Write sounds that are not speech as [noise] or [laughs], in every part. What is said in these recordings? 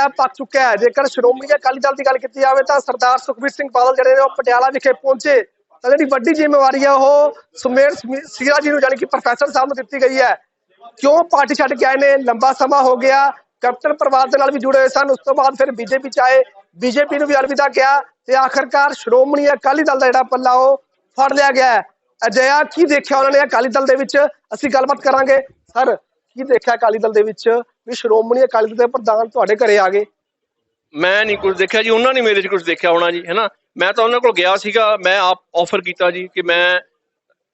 ਜਿਹੜਾ ਪੱਕ ਚੁੱਕਿਆ ਹੈ। ਜੇਕਰ ਸ਼੍ਰੋਮਣੀ ਅਕਾਲੀ ਦਲ ਦੀ ਗੱਲ ਕੀਤੀ ਜਾਵੇ ਤਾਂ ਸਰਦਾਰ ਸੁਖਬੀਰ ਸਿੰਘ ਬਾਦਲ ਜਿਹੜੇ ਨੇ ਉਹ ਪਟਿਆਲਾ ਵਿਖੇ ਪਹੁੰਚੇ। ਤਾਂ ਜਿਹੜੀ ਵੱਡੀ ਜ਼ਿੰਮੇਵਾਰੀ ਹੈ ਉਹ ਸੁਮੇਰ ਸੀਰਾ ਜੀ ਨੂੰ ਜਾਣੀ ਕਿ ਪ੍ਰੋਫੈਸਰ ਸਾਹਿਬ ਨੂੰ ਦਿੱਤੀ ਗਈ ਹੈ। ਕਿਉਂ ਪਾਰਟੀ ਛੱਡ ਕੇ ਆਏ ਨੇ? ਲੰਬਾ ਸਮਾਂ ਹੋ ਗਿਆ। ਕੈਪਟਨ ਪਰਿਵਾਰ ਦੇ ਨਾਲ ਵੀ ਜੁੜੇ ਹੋਏ ਸਨ। ਉਸ ਤੋਂ ਬਾਅਦ ਫਿਰ ਬੀਜੇਪੀ ਚ ਆਏ। ਬੀਜੇਪੀ ਨੂੰ ਵੀ ਅਲਵਿਦਾ ਕਿਹਾ ਤੇ ਆਖਰਕਾਰ ਸ਼੍ਰੋਮਣੀ ਅਕਾਲੀ ਦਲ ਦਾ ਜਿਹੜਾ ਪੱਲਾ ਉਹ ਫੜ ਲਿਆ ਗਿਆ ਅਜਿਹਾ ਕੀ ਦੇਖਿਆ ਉਹਨਾਂ ਨੇ ਅਕਾਲੀ ਦਲ ਦੇ ਵਿੱਚ? ਅਸੀਂ ਗੱਲਬਾਤ ਕਰਾਂਗੇ। ਸਰ, ਕੀ ਦੇਖਿਆ ਅਕਾਲੀ ਦਲ ਦੇ ਵਿੱਚ? ਵੀ ਸ਼੍ਰੋਮਣੀ ਅਕਾਲੀ ਦਲ ਦੇ ਪ੍ਰਧਾਨ ਤੁਹਾਡੇ ਘਰੇ ਆ ਗਏ। ਮੈਂ ਨਹੀਂ ਕੁਝ ਦੇਖਿਆ ਜੀ, ਉਹਨਾਂ ਨੇ ਮੇਰੇ 'ਚ ਕੁਝ ਦੇਖਿਆ ਹੋਣਾ ਜੀ, ਹੈਨਾ? ਮੈਂ ਤਾਂ ਉਹਨਾਂ ਕੋਲ ਗਿਆ ਸੀਗਾ, ਮੈਂ ਆਪ ਆਫਰ ਕੀਤਾ ਜੀ ਕਿ ਮੈਂ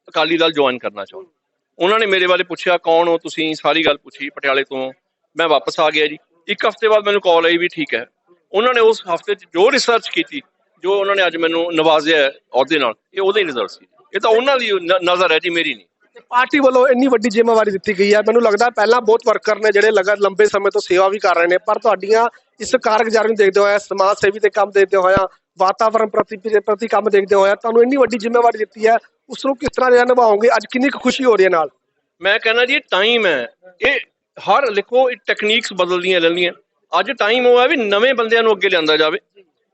ਅਕਾਲੀ ਦਲ ਜੁਆਇਨ ਕਰਨਾ ਚਾਹੁੰਦਾ। ਉਹਨਾਂ ਨੇ ਮੇਰੇ ਬਾਰੇ ਪੁੱਛਿਆ, ਕੌਣ ਹੋ ਤੁਸੀਂ? ਸਾਰੀ ਗੱਲ ਪੁੱਛੀ ਪਟਿਆਲੇ ਤੋਂ। ਮੈਂ ਵਾਪਸ ਆ ਗਿਆ ਜੀ। ਇੱਕ ਹਫ਼ਤੇ ਬਾਅਦ ਮੈਨੂੰ ਕਾਲ ਆਈ ਵੀ ਠੀਕ ਹੈ। ਉਹਨਾਂ ਨੇ ਉਸ ਹਫ਼ਤੇ 'ਚ ਜੋ ਰਿਸਰਚ ਕੀਤੀ, ਜੋ ਉਹਨਾਂ ਨੇ ਅੱਜ ਮੈਨੂੰ ਨਵਾਜ਼ਿਆ ਹੈ ਨਾਲ, ਇਹ ਉਹਦੇ ਰਿਜ਼ਲਟ ਸੀ। ਇਹ ਤਾਂ ਉਹਨਾਂ ਦੀ ਨਜ਼ਰ ਹੈ ਜੀ, ਮੇਰੀ ਨਹੀਂ। ਪਾਰਟੀ ਵੱਲੋਂ ਇੰਨੀ ਵੱਡੀ ਜ਼ਿੰਮੇਵਾਰੀ ਦਿੱਤੀ ਗਈ ਹੈ। ਮੈਨੂੰ ਲੱਗਦਾ ਪਹਿਲਾਂ ਬਹੁਤ ਵਰਕਰ ਨੇ ਜਿਹੜੇ ਲਗਾ, ਲੰਬੇ ਸਮੇਂ ਤੋਂ ਸੇਵਾ ਵੀ ਕਰ ਰਹੇ ਨੇ, ਪਰ ਤੁਹਾਡੀਆਂ ਇਸ ਕਾਰਗੁਜ਼ਾਰੀ ਨੂੰ ਦੇਖਦੇ ਹੋਇਆ ਸਮਾਜ ਸੇਵੀ ਦੇ ਕੰਮ ਦੇਖਦੇ ਹੋਇਆ ਵਾਤਾਵਰਣ ਪ੍ਰਤੀ ਪ੍ਰਤੀ ਕੰਮ ਦੇਖਦੇ ਹੋਇਆ ਤੁਹਾਨੂੰ ਇੰਨੀ ਵੱਡੀ ਜ਼ਿੰਮੇਵਾਰੀ ਦਿੱਤੀ ਹੈ। ਉਸ ਨੂੰ ਕਿਸ ਤਰ੍ਹਾਂ ਜਿਹੜਾ ਨਿਭਾਓਗੇ? ਅੱਜ ਕਿੰਨੀ ਕੁ ਖੁਸ਼ੀ ਹੋ ਰਹੀ ਹੈ ਨਾਲ? ਮੈਂ ਕਹਿੰਦਾ ਜੀ ਟਾਈਮ ਹੈ। ਇਹ ਹਰ, ਲਿਖੋ, ਇਹ ਟੈਕਨੀਕਸ ਬਦਲਦੀਆਂ ਰਹਿੰਦੀਆਂ। ਅੱਜ ਟਾਈਮ ਉਹ ਹੈ ਵੀ ਨਵੇਂ ਬੰਦਿਆਂ ਨੂੰ ਅੱਗੇ ਲਿਆਂਦਾ ਜਾਵੇ।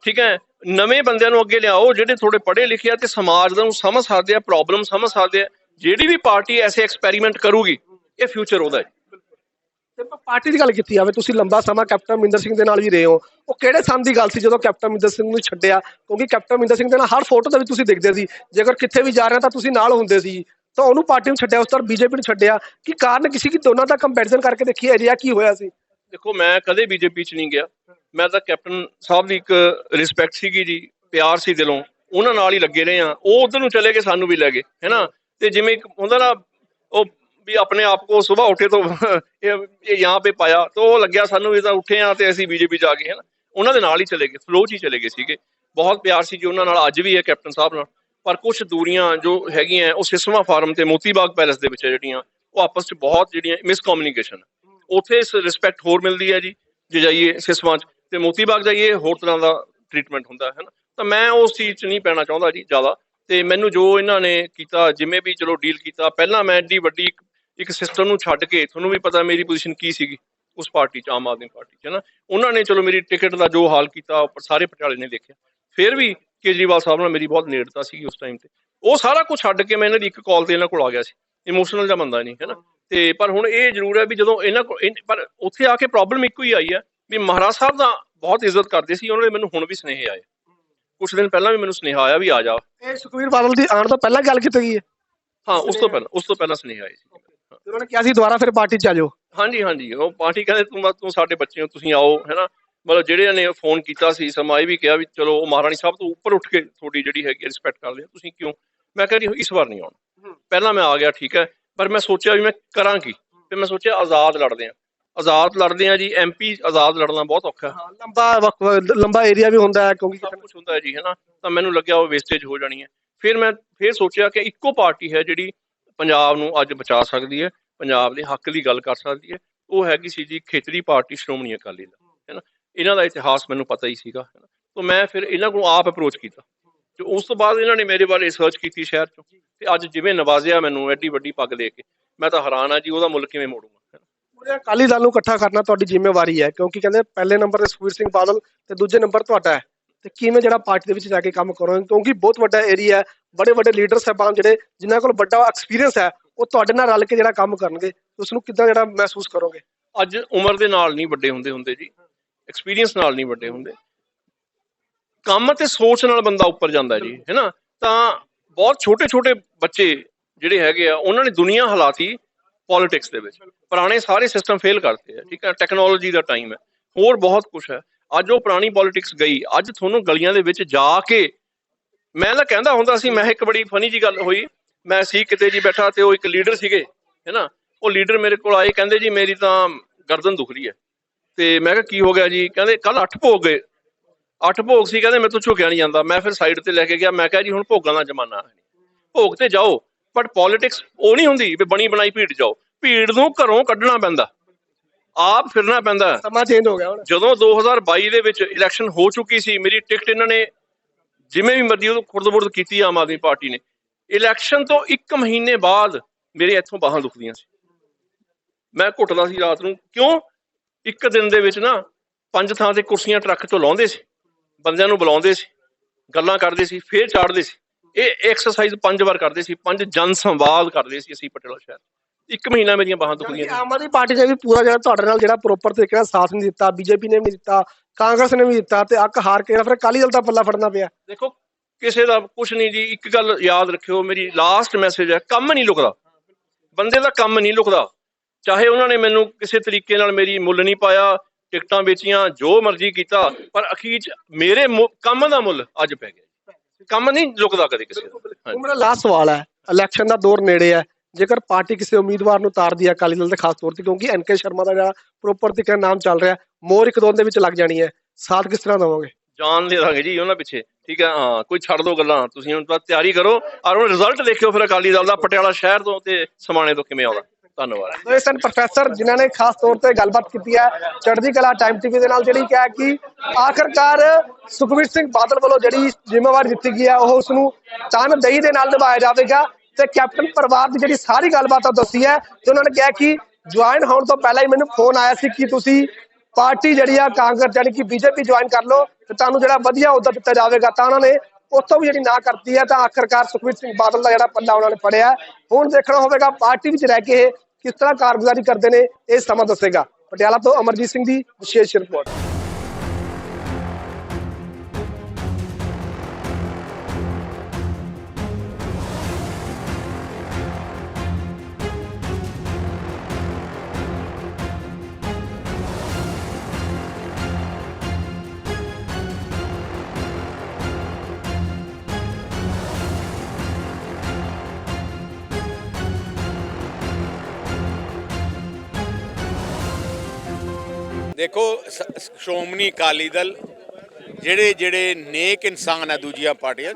ਠੀਕ ਹੈ? ਨਵੇਂ ਬੰਦਿਆਂ ਨੂੰ ਅੱਗੇ ਲਿਆਓ, ਜਿਹੜੇ ਥੋੜੇ ਪੜ੍ਹੇ ਲਿਖੇ ਆ ਤੇ ਸਮਾਜ ਦਾ ਨੂੰ ਸਮਝ ਸਕਦੇ ਆ ਪ੍ਰੋਬਲਮ ਸਮਝ ਸਕਦੇ ਆ। ਜਿਹੜੀ ਵੀ ਪਾਰਟੀ ਐਸੇ ਐਕਸਪੈਰੀਮੈਂਟ ਕਰੂਗੀ ਇਹ ਫਿਊਚਰ ਉਹਦਾ ਹੈ। ਤੇ ਪਾਰਟੀ ਦੀ ਗੱਲ ਕੀਤੀ ਜਾਵੇ ਤੁਸੀਂ ਲੰਬਾ ਸਮਾਂ ਕੈਪਟਨ ਅਮਰਿੰਦਰ ਸਿੰਘ ਦੇ ਨਾਲ ਵੀ ਰਹੇ ਹੋ। ਉਹ ਕਿਹੜੇ ਸੰਨ ਦੀ ਗੱਲ ਸੀ ਜਦੋਂ ਕੈਪਟਨ ਅਮਰਿੰਦਰ ਸਿੰਘ ਨੂੰ ਛੱਡਿਆ? ਕਿਉਂਕਿ ਕੈਪਟਨ ਅਮਰਿੰਦਰ ਸਿੰਘ ਦੇ ਨਾਲ ਹਰ ਫੋਟੋ ਤੇ ਵੀ ਤੁਸੀਂ ਦਿਖਦੇ ਸੀ ਜੇਕਰ ਕਿੱਥੇ ਵੀ ਜਾ ਰਹੇ ਤਾਂ ਤੁਸੀਂ ਨਾਲ ਹੁੰਦੇ ਸੀ। ਤਾਂ ਉਹਨੂੰ ਪਾਰਟੀ ਨੂੰ ਛੱਡਿਆ ਉਸ ਤੋਂ ਬੀਜੇਪੀ ਨੂੰ ਛੱਡਿਆ। ਕੀ ਕਾਰਨ ਕਿਸੇ ਕੀ ਦੋਨਾਂ ਦਾ ਕੰਪੈਰੀਜ਼ਨ ਕਰਕੇ ਦੇਖੀਏ ਅਜਿਹਾ ਕੀ ਹੋਇਆ ਸੀ? ਦੇਖੋ ਮੈਂ ਕਦੇ ਬੀਜੇਪੀ ਚ ਨਹੀਂ ਗਿਆ। ਮੈਂ ਤਾਂ ਕੈਪਟਨ ਸਾਹਿਬ ਦੀ ਇੱਕ ਰਿਸਪੈਕਟ ਸੀਗੀ ਜੀ ਪਿਆਰ ਸੀ ਦਿਲੋਂ। ਉਹਨਾਂ ਨਾਲ ਹੀ ਲੱਗੇ ਰਹੇ ਆ ਉਹ ਉਧਰ ਨੂੰ ਚਲੇ ਗਏ ਸਾਨੂੰ ਵੀ ਲੈ ਗਏ ਹੈਨਾ ਤੇ ਜਿਵੇਂ ਹੁੰਦਾ ਨਾ, ਉਹ ਵੀ ਆਪਣੇ ਆਪ ਕੋ ਸਵੇਰ ਉੱਠੇ ਤੋਂ [laughs] ਇਹ ਯਹਾਂ पे ਪਾਇਆ, ਤਾਂ ਉਹ ਲੱਗਿਆ ਸਾਨੂੰ ਵੀ ਤਾਂ ਉੱਠੇ ਆ ਤੇ ਅਸੀਂ ਬੀਜੇਪੀ ਜਾ ਕੇ ਹੈਨਾ। ਉਹਨਾਂ ਦੇ ਨਾਲ ਹੀ ਚਲੇ ਗਏ ਫਲੋ ਚ ਹੀ ਚਲੇ ਗਏ ਸੀਗੇ। ਬਹੁਤ ਪਿਆਰ ਸੀ ਜੀ ਉਹਨਾਂ ਨਾਲ, ਅੱਜ ਵੀ ਹੈ ਕੈਪਟਨ ਸਾਹਿਬ ਨਾਲ। ਪਰ ਕੁਝ ਦੂਰੀਆਂ ਜੋ ਹੈਗੀਆਂ, ਉਹ ਸਿਸਮਾ ਫਾਰਮ ਤੇ ਮੋਤੀ ਬਾਗ ਪੈਲੇਸ ਦੇ ਵਿੱਚ ਹੈ ਜਿਹੜੀਆਂ, ਉਹ ਆਪਸ ਚ ਬਹੁਤ ਜਿਹੜੀਆਂ ਮਿਸਕਮਿਊਨੀਕੇਸ਼ਨ ਉੱਥੇ ਇਸ ਰਿਸਪੈਕਟ ਹੋਰ ਮਿਲਦੀ ਹੈ ਜੀ, ਜੇ ਜਾਈਏ ਸਿਸਮਾਂ 'ਚ, ਤੇ ਮੋਤੀ ਬਾਗ ਜਾਈਏ, ਹੋਰ ਤਰ੍ਹਾਂ ਦਾ ਟ੍ਰੀਟਮੈਂਟ ਹੁੰਦਾ ਹੈ ਨਾ ਤਾਂ ਮੈਂ ਉਸ ਚੀਜ਼ 'ਚ ਨਹੀਂ ਪੈਣਾ ਚਾਹੁੰਦਾ ਜੀ, ਜ਼ਿਆਦਾ। ਤੇ ਮੈਨੂੰ ਜੋ ਇਹਨਾਂ ਨੇ ਕੀਤਾ, ਜਿਵੇਂ ਵੀ ਚਲੋ ਡੀਲ ਕੀਤਾ, ਪਹਿਲਾਂ ਮੈਂ ਐਡੀ ਵੱਡੀ ਇੱਕ- ਸਿਸਟਮ ਨੂੰ ਛੱਡ ਕੇ ਤੁਹਾਨੂੰ ਵੀ ਪਤਾ ਮੇਰੀ ਪੋਜੀਸ਼ਨ ਕੀ ਸੀਗੀ, ਉਸ ਪਾਰਟੀ 'ਚ, ਆਮ ਆਦਮੀ ਪਾਰਟੀ 'ਚ, ਹੈ ਨਾ? ਉਹਨਾਂ ਨੇ ਚਲੋ ਮੇਰੀ ਟਿਕਟ ਦਾ ਜੋ ਹਾਲ ਕੀਤਾ ਸਾਰੇ ਪਟਿਆਲੇ ਨੇ ਦੇਖਿਆ। ਫਿਰ ਵੀ ਕੇਜਰੀਵਾਲ ਸਾਹਿਬ ਨਾਲ ਮੇਰੀ ਬਹੁਤ ਨੇੜਤਾ ਸੀਗੀ ਉਸ ਟਾਈਮ ਤੇ। ਉਹ ਸਾਰਾ ਕੁਝ ਛੱਡ ਕੇ ਮੈਂ ਇਹਨਾਂ ਦੀ ਇੱਕ ਕਾਲ ਤੇ ਇਹਨਾਂ ਕੋਲ ਆ ਗਿਆ ਸੀ। ਇਮੋਸ਼ਨਲ ਜਿਹਾ ਬੰਦਾ ਨਹੀਂ, ਹੈ ਨਾ? ਤੇ ਪਰ ਹੁਣ ਇਹ ਜ਼ਰੂਰ ਹੈ ਵੀ ਜਦੋਂ ਇਹਨਾਂ ਕੋਲ ਪਰ ਉੱਥੇ ਆ ਕੇ ਪ੍ਰੋਬਲਮ ਇੱਕੋ ਹੀ ਆਈ ਹੈ ਵੀ ਮਹਾਰਾਜ ਸਾਹਿਬ ਦਾ ਬਹੁਤ ਇੱਜ਼ਤ ਕਰਦੇ ਸੀ, ਉਹਨਾਂ ਨੇ ਮੈਨੂੰ ਹੁਣ ਵੀ ਸੁਨੇਹੇ ਆਏ। ਕੁਝ ਦਿਨ ਪਹਿਲਾਂ ਵੀ ਮੈਨੂੰ ਸੁਨੇਹਾ ਆਇਆ ਵੀ ਆ ਜਾ ਇਹ ਸੁਖਵੀਰ ਬਾਦਲ ਦੀ ਆਉਣ ਤੋਂ ਪਹਿਲਾਂ ਗੱਲ ਕੀਤੀ ਗਈ ਹੈ? ਹਾਂ ਉਸ ਤੋਂ ਪਹਿਲਾਂ ਉਸ ਤੋਂ ਪਹਿਲਾਂ ਸੁਨੇਹਾ ਆਏ ਸੀ। ਤੇ ਉਹਨਾਂ ਨੇ ਕਿਹਾ ਸੀ ਦੁਬਾਰਾ ਫਿਰ ਪਾਰਟੀ 'ਚ ਆ ਜਾਓ। ਹਾਂਜੀ ਹਾਂਜੀ ਉਹ ਪਾਰਟੀ ਕਹਿੰਦੇ ਤੂੰ ਤੂੰ ਸਾਡੇ ਬੱਚੇ ਹੋ ਤੁਸੀਂ ਆਓ ਹੈਨਾ? ਮਤਲਬ ਜਿਹੜੇ ਨੇ ਫੋਨ ਕੀਤਾ ਸੀ ਸਮਾਂ ਇਹ ਵੀ ਕਿਹਾ ਵੀ ਚਲੋ ਉਹ ਮਹਾਰਾਣੀ ਸਾਹਿਬ ਤੋਂ ਉੱਪਰ ਉੱਠ ਕੇ ਤੁਹਾਡੀ ਜਿਹੜੀ ਹੈਗੀ ਰਿਸਪੈਕਟ ਕਰਦੇ ਆ ਤੁਸੀਂ ਕਿਉਂ? ਮੈਂ ਕਿਹਾ ਜੀ ਇਸ ਵਾਰ ਨਹੀਂ ਆਉਣਾ। ਪਹਿਲਾਂ ਮੈਂ ਆ ਗਿਆ ਠੀਕ ਹੈ ਪਰ ਮੈਂ ਸੋਚਿਆ ਵੀ ਮੈਂ ਕਰਾਂ ਕੀ? ਤੇ ਮੈਂ ਸੋਚਿਆ ਆਜ਼ਾਦ ਲੜਦੇ ਆ ਆਜ਼ਾਦ ਲੜਦੇ ਆ ਜੀ ਐਮਪੀ ਆਜ਼ਾਦ ਲੜਨਾ ਬਹੁਤ ਔਖਾ। ਹੈ ਲੰਬਾ ਲੰਬਾ ਏਰੀਆ ਵੀ ਹੁੰਦਾ ਹੈ ਕਿਉਂਕਿ ਸਭ ਕੁਝ ਹੁੰਦਾ ਹੈ ਜੀ ਹੈਨਾ ਤਾਂ ਮੈਨੂੰ ਲੱਗਿਆ ਉਹ ਵੇਸਟੇਜ ਹੋ ਜਾਣੀ ਹੈ। ਫਿਰ ਮੈਂ ਫਿਰ ਸੋਚਿਆ ਕਿ ਇੱਕੋ ਪਾਰਟੀ ਹੈ ਜਿਹੜੀ ਪੰਜਾਬ ਨੂੰ ਅੱਜ ਬਚਾ ਸਕਦੀ ਹੈ ਪੰਜਾਬ ਦੇ ਹੱਕ ਦੀ ਗੱਲ ਕਰ ਸਕਦੀ ਹੈ। ਉਹ ਹੈਗੀ ਸੀ ਜੀ ਖੇਤਰੀ ਪਾਰਟੀ ਸ਼੍ਰੋਮਣੀ ਅਕਾਲੀ ਦਲ ਹੈਨਾ ਇਹਨਾਂ ਦਾ ਇਤਿਹਾਸ ਮੈਨੂੰ ਪਤਾ ਹੀ ਸੀਗਾ ਹੈਨਾ ਤਾਂ ਮੈਂ ਫਿਰ ਇਹਨਾਂ ਕੋਲ ਆਪ ਅਪਰੋਚ ਕੀਤਾ। ਤੇ ਉਸ ਤੋਂ ਬਾਅਦ ਇਹਨਾਂ ਨੇ ਮੇਰੇ ਬਾਰੇ ਰਿਸਰਚ ਕੀਤੀ ਸ਼ਹਿਰ ਚੋਂ। ਤੇ ਅੱਜ ਜਿਵੇਂ ਨਵਾਜ਼ਿਆ ਮੈਨੂੰ ਐਡੀ ਵੱਡੀ ਪੱਗ ਦੇ ਕੇ ਮੈਂ ਤਾਂ ਹੈਰਾਨ ਆ ਜੀ ਉਹਦਾ ਮੁੱਲ ਕਿਵੇਂ ਮੋੜੂੰਗਾ। ਪੂਰੇ ਅਕਾਲੀ ਦਲ ਨੂੰ ਇਕੱਠਾ ਕਰਨਾ ਤੁਹਾਡੀ ਜ਼ਿੰਮੇਵਾਰੀ ਹੈ ਕਿਉਂਕਿ ਕਹਿੰਦੇ ਪਹਿਲੇ ਨੰਬਰ ਤੇ ਸੁਖਵੀਰ ਸਿੰਘ ਬਾਦਲ ਤੇ ਦੂਜੇ ਨੰਬਰ ਤੁਹਾਡਾ ਹੈ। ਤੇ ਕਿਵੇਂ ਜਿਹੜਾ ਪਾਰਟੀ ਦੇ ਵਿੱਚ ਜਾ ਕੇ ਕੰਮ ਕਰੋਗੇ? ਕਿਉਂਕਿ ਬਹੁਤ ਵੱਡਾ ਏਰੀਆ ਹੈ ਬੜੇ ਵੱਡੇ ਲੀਡਰ ਸਾਹਿਬਾਨ ਜਿਹੜੇ ਜਿਨ੍ਹਾਂ ਕੋਲ ਵੱਡਾ ਐਕਸਪੀਰੀਅੰਸ ਹੈ ਉਹ ਤੁਹਾਡੇ ਨਾਲ ਰਲ ਕੇ ਜਿਹੜਾ ਕੰਮ ਕਰਨਗੇ ਉਸ ਨੂੰ ਕਿੱਦਾਂ ਜਿਹੜਾ ਮਹਿਸੂਸ ਕਰੋਗੇ? ਅੱਜ ਉਮਰ ਦੇ ਨਾਲ ਨਹੀਂ ਵੱਡੇ ਹੁੰਦੇ ਹੁੰਦੇ ਜੀ ਐਕਸਪੀਰੀਅੰਸ ਨਾਲ ਨਹੀਂ ਵੱਡੇ ਹੁੰਦੇ। ਕੰਮ ਤੇ ਸੋਚ ਨਾਲ ਬੰਦਾ ਉੱਪਰ ਜਾਂਦਾ ਜੀ ਹੈਨਾ ਤਾਂ ਬਹੁਤ ਛੋਟੇ ਛੋਟੇ ਬੱਚੇ ਜਿਹੜੇ ਹੈਗੇ ਆ ਉਹਨਾਂ ਨੇ ਦੁਨੀਆ ਹਲਾਤੀ ਪੋਲਿਟਿਕਸ ਦੇ ਵਿੱਚ। ਪੁਰਾਣੇ ਸਾਰੇ ਸਿਸਟਮ ਫੇਲ ਕਰਤੇ ਆ, ਠੀਕ ਹੈ ਟੈਕਨੋਲੋਜੀ ਦਾ ਟਾਈਮ ਹੈ। ਹੋਰ ਬਹੁਤ ਕੁਝ ਹੈ। ਅੱਜ ਉਹ ਪੁਰਾਣੀ ਪੋਲਿਟਿਕਸ ਗਈ। ਅੱਜ ਤੁਹਾਨੂੰ ਗਲੀਆਂ ਦੇ ਵਿੱਚ ਜਾ ਕੇ ਮੈਂ ਤਾਂ ਕਹਿੰਦਾ ਹੁੰਦਾ ਸੀ, ਮੈਂ ਇੱਕ ਬੜੀ ਫਨੀ ਜੀ ਗੱਲ ਹੋਈ। ਮੈਂ ਸੀ ਕਿਤੇ ਜੀ ਬੈਠਾ ਤੇ ਉਹ ਇੱਕ ਲੀਡਰ ਸੀਗੇ ਹੈਨਾ ਉਹ ਲੀਡਰ ਮੇਰੇ ਕੋਲ ਆਏ, ਕਹਿੰਦੇ ਜੀ ਮੇਰੀ ਤਾਂ ਗਰਦਨ ਦੁਖ ਰਹੀ ਹੈ। ਤੇ ਮੈਂ ਕਿਹਾ, ਕੀ ਹੋ ਗਿਆ ਜੀ? ਕਹਿੰਦੇ ਕੱਲ ਅੱਠ ਭੋਗ ਗਏ। ਅੱਠ ਭੋਗ ਸੀ, ਕਹਿੰਦੇ ਮੇਰੇ ਤੋਂ ਝੁਕਿਆ ਨਹੀਂ ਜਾਂਦਾ। ਮੈਂ ਫਿਰ ਸਾਈਡ ਤੇ ਲੈ ਕੇ ਗਿਆ। ਮੈਂ ਕਿਹਾ ਜੀ, ਹੁਣ ਭੋਗਾਂ ਦਾ ਜ਼ਮਾਨਾ ਹੈ। ਭੋਗ ਤੇ ਜਾਓ। ਬਟ ਪੋਲਿਟਿਕਸ ਉਹ ਨਹੀਂ ਹੁੰਦੀ ਵੀ ਬਣੀ ਬਣਾਈ ਭੀੜ ਜਾਓ। ਭੀੜ ਨੂੰ ਘਰੋਂ ਕੱਢਣਾ ਪੈਂਦਾ। ਆਪ ਫਿਰਨਾ ਪੈਂਦਾ। ਸਮਾਂ ਚੇਂਜ ਹੋ ਗਿਆ ਹੁਣ। ਜਦੋਂ 2022 ਦੇ ਵਿੱਚ ਇਲੈਕਸ਼ਨ ਹੋ ਚੁੱਕੀ ਸੀ ਮੇਰੀ ਟਿਕਟ ਇਹਨਾਂ ਨੇ ਜਿਵੇਂ ਵੀ ਮਰਜ਼ੀ ਉਹ ਖੁਰਦ-ਬੁਰਦ ਕੀਤੀ ਆਮ ਆਦਮੀ ਪਾਰਟੀ ਨੇ। ਇਲੈਕਸ਼ਨ ਤੋਂ 1 ਮਹੀਨੇ ਬਾਅਦ ਮੇਰੇ ਇੱਥੋਂ ਬਾਹਾਂ ਦੁਖਦੀਆਂ ਸੀ। ਮੈਂ ਘੁੱਟਦਾ ਸੀ ਰਾਤ ਨੂੰ। ਕਿਉਂ? ਇੱਕ ਦਿਨ ਦੇ ਵਿੱਚ ਨਾ ਪੰਜ ਥਾਂ ਤੇ ਕੁਰਸੀਆਂ ਟਰੱਕ ਤੋਂ ਲਾਉਂਦੇ ਸੀ। ਬੰਦਿਆਂ ਨੂੰ ਬੁਲਾਉਂਦੇ ਸੀ। ਗੱਲਾਂ ਕਰਦੇ ਸੀ ਫੇਰ ਚਾੜਦੇ ਸੀ। ਇਹ ਐਕਸਰਸਾਈਜ਼ ਪੰਜ ਵਾਰ ਕਰਦੇ ਸੀ। ਪੰਜ ਜਨ ਸੰਵਾਦ ਕਰਦੇ ਸੀ ਅਸੀਂ ਪਟਿਆਲਾ ਸ਼ਹਿਰ। ਇੱਕ ਮਹੀਨਾ ਮੇਰੀਆਂ ਬਾਹਾਂ ਦੁਖਦੀਆਂ ਸੀ ਆਮ ਆਦਮੀ ਪਾਰਟੀ ਨੇ ਵੀ ਪੂਰਾ ਜਿਹੜਾ ਤੁਹਾਡੇ ਨਾਲ ਜਿਹੜਾ ਪ੍ਰੋਪਰ ਤਰੀਕੇ ਨਾਲ ਸਾਥ ਨਹੀਂ ਦਿੱਤਾ ਬੀਜੇਪੀ ਨੇ ਵੀ ਨਹੀਂ ਦਿੱਤਾ ਕਾਂਗਰਸ ਨੇ ਵੀ ਦਿੱਤਾ ਤੇ ਅੱਕ ਹਾਰ ਕੇ ਫਿਰ ਅਕਾਲੀ ਦਲ ਦਾ ਪੱਲਾ ਫੜਨਾ ਪਿਆ। ਦੇਖੋ ਕਿਸੇ ਦਾ ਕੁਝ ਨਹੀਂ ਜੀ ਇੱਕ ਗੱਲ ਯਾਦ ਰੱਖਿਓ ਮੇਰੀ ਲਾਸਟ ਮੈਸੇਜ ਹੈ ਕੰਮ ਨਹੀਂ ਲੁਕਦਾ। ਬੰਦੇ ਦਾ ਕੰਮ ਨਹੀਂ ਲੁਕਦਾ। ਚਾਹੇ ਉਹਨਾਂ ਨੇ ਮੈਨੂੰ ਕਿਸੇ ਤਰੀਕੇ ਨਾਲ ਮੇਰੀ ਮੁੱਲ ਨਹੀਂ ਪਾਇਆ ਟਿਕਟਾਂ ਵੇਚੀਆਂ ਜੋ ਮਰਜ਼ੀ ਕੀਤਾ ਪਰ ਅਖੀਰ ਮੇਰੇ ਕੰਮ ਦਾ ਮੁੱਲ ਅੱਜ ਪੈ ਗਿਆ। ਕੰਮ ਨਹੀਂ ਲੁਕਦਾ ਕਦੇ ਕਿਸੇ ਦਾ। ਮੇਰਾ ਲਾਸਟ ਸਵਾਲ ਹੈ ਇਲੈਕਸ਼ਨ ਦਾ ਦੌਰ ਨੇੜੇ ਹੈ। ਜੇਕਰ ਪਾਰਟੀ ਕਿਸੇ ਉਮੀਦਵਾਰ ਨੂੰ ਤਾਰਦੀ ਹੈ ਅਕਾਲੀ ਦਲ ਦੇ ਖਾਸ ਤੌਰ ਤੇ ਕਿਉਂਕਿ ਐਨਕੇ ਸ਼ਰਮਾ ਦਾ ਜਿਹੜਾ ਪ੍ਰੋਪਰ ਤਰੀਕੇ ਨਾਮ ਚੱਲ ਰਿਹਾ ਮੋਰ ਇੱਕ ਦੋ ਦੇ ਵਿੱਚ ਲੱਗ ਜਾਣੀ ਹੈ। ਸਾਥ ਕਿਸ ਤਰ੍ਹਾਂ ਦੇਵੋਗੇ? ਜਾਨ ਦੇ ਦਾਂਗੇ ਜੀ ਉਹਨਾਂ ਪਿੱਛੇ। ਠੀਕ ਹੈ ਹਾਂ ਕੋਈ ਛੱਡ ਦੋ ਗੱਲਾਂ। ਤੁਸੀਂ ਹੁਣ ਤਾਂ ਤਿਆਰੀ ਕਰੋ ਔਰ ਉਹ ਰਿਜ਼ਲਟ ਦੇਖਿਓ ਫਿਰ ਅਕਾਲੀ ਦਲ ਦਾ ਪਟਿਆਲਾ ਸ਼ਹਿਰ ਤੋਂ ਤੇ ਸਮਾਣੇ ਤੋਂ ਕਿਵੇਂ ਆਉਂਦਾ। ਧੰਨਵਾਦ। ਇਹ ਸਨ ਪ੍ਰੋਫੈਸਰ ਜਿਨ੍ਹਾਂ ਨੇ ਖਾਸ ਤੌਰ ਤੇ ਗੱਲਬਾਤ ਕੀਤੀ ਹੈ ਚੜ੍ਹਦੀ ਕਲਾ ਟਾਈਮ ਟੀਵੀ ਦੇ ਨਾਲ ਜਿਹੜੀ ਕਿਹਾ ਕਿ ਆਖਰਕਾਰ ਸੁਖਵੀਰ ਸਿੰਘ ਬਾਦਲ ਵੱਲੋਂ ਜਿਹੜੀ ਜ਼ਿੰਮੇਵਾਰੀ ਦਿੱਤੀ ਗਈ ਹੈ ਉਹ ਉਸ ਨੂੰ ਤਨਦੇਹੀ ਦੇ ਨਾਲ ਨਿਭਾਇਆ ਜਾਵੇਗਾ। ਤੇ ਕੈਪਟਨ ਪਰਿਵਾਰ ਦੀ ਜਿਹੜੀ ਸਾਰੀ ਗੱਲਬਾਤ ਉਹ ਦੱਸੀ ਹੈ ਤੇ ਉਹਨਾਂ ਨੇ ਕਿਹਾ ਕਿ ਜੁਆਇਨ ਹੋਣ ਤੋਂ ਪਹਿਲਾਂ ਹੀ ਮੈਨੂੰ ਫੋਨ ਆਇਆ ਸੀ ਕਿ ਤੁਸੀਂ ਪਾਰਟੀ ਜਿਹੜੀ ਆ ਕਾਂਗਰਸ ਜਾਨੀ ਕਿ ਬੀਜੇਪੀ ਜੁਆਇਨ ਕਰ ਲਓ ਤੇ ਤੁਹਾਨੂੰ ਜਿਹੜਾ ਵਧੀਆ ਅਹੁਦਾ ਦਿੱਤਾ ਜਾਵੇਗਾ ਤਾਂ ਉਹਨਾਂ ਨੇ ਉੱਥੋਂ ਵੀ ਜਿਹੜੀ ਨਾ ਕਰਤੀ ਹੈ ਤਾਂ ਆਖਰਕਾਰ ਸੁਖਵੀਰ ਸਿੰਘ ਬਾਦਲ ਦਾ ਜਿਹੜਾ ਪੱਲਾ ਉਹਨਾਂ ਨੇ ਫੜਿਆ। ਹੁਣ ਦੇਖਣਾ ਹੋਵੇਗਾ ਪਾਰਟੀ ਵਿੱਚ ਰਹਿ ਕੇ ਇਹ ਕਿਸ ਤਰ੍ਹਾਂ ਕਾਰਗੁਜ਼ਾਰੀ ਕਰਦੇ ਨੇ, ਇਹ ਸਮਾਂ ਦੱਸੇਗਾ। ਪਟਿਆਲਾ ਤੋਂ ਅਮਰਜੀਤ ਸਿੰਘ ਦੀ ਵਿਸ਼ੇਸ਼ ਰਿਪੋਰਟ ਦੇਖੋ, ਸ- ਸ਼੍ਰੋਮਣੀ ਅਕਾਲੀ ਦਲ ਜਿਹੜੇ ਜਿਹੜੇ ਨੇਕ ਇਨਸਾਨ ਆ ਦੂਜੀਆਂ ਪਾਰਟੀਆਂ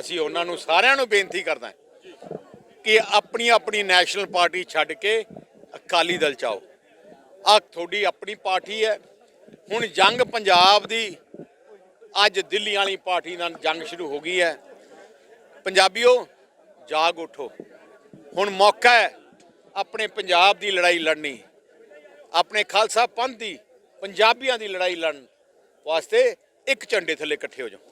ਅਸੀਂ ਉਹਨਾਂ ਨੂੰ ਸਾਰਿਆਂ ਨੂੰ ਬੇਨਤੀ ਕਰਦਾ ਕਿ ਆਪਣੀ ਆਪਣੀ ਨੈਸ਼ਨਲ ਪਾਰਟੀ ਛੱਡ ਕੇ ਅਕਾਲੀ ਦਲ ਚ ਆਓ। ਆ ਤੁਹਾਡੀ ਆਪਣੀ ਪਾਰਟੀ ਹੈ। ਹੁਣ ਜੰਗ ਪੰਜਾਬ ਦੀ ਅੱਜ ਦਿੱਲੀ ਵਾਲੀ ਪਾਰਟੀ ਨਾਲ ਜੰਗ ਸ਼ੁਰੂ ਹੋ ਗਈ ਹੈ। ਪੰਜਾਬੀਓ, ਜਾਗ ਉਠੋ। ਹੁਣ ਮੌਕਾ ਹੈ ਆਪਣੇ ਪੰਜਾਬ ਦੀ ਲੜਾਈ ਲੜਨੀ। ਆਪਣੇ ਖਾਲਸਾ ਪੰਥ ਦੀ ਪੰਜਾਬੀਆਂ ਦੀ ਲੜਾਈ ਲੜਨ ਵਾਸਤੇ ਇੱਕ ਝੰਡੇ ਥੱਲੇ ਇਕੱਠੇ ਹੋ ਜਾਓ।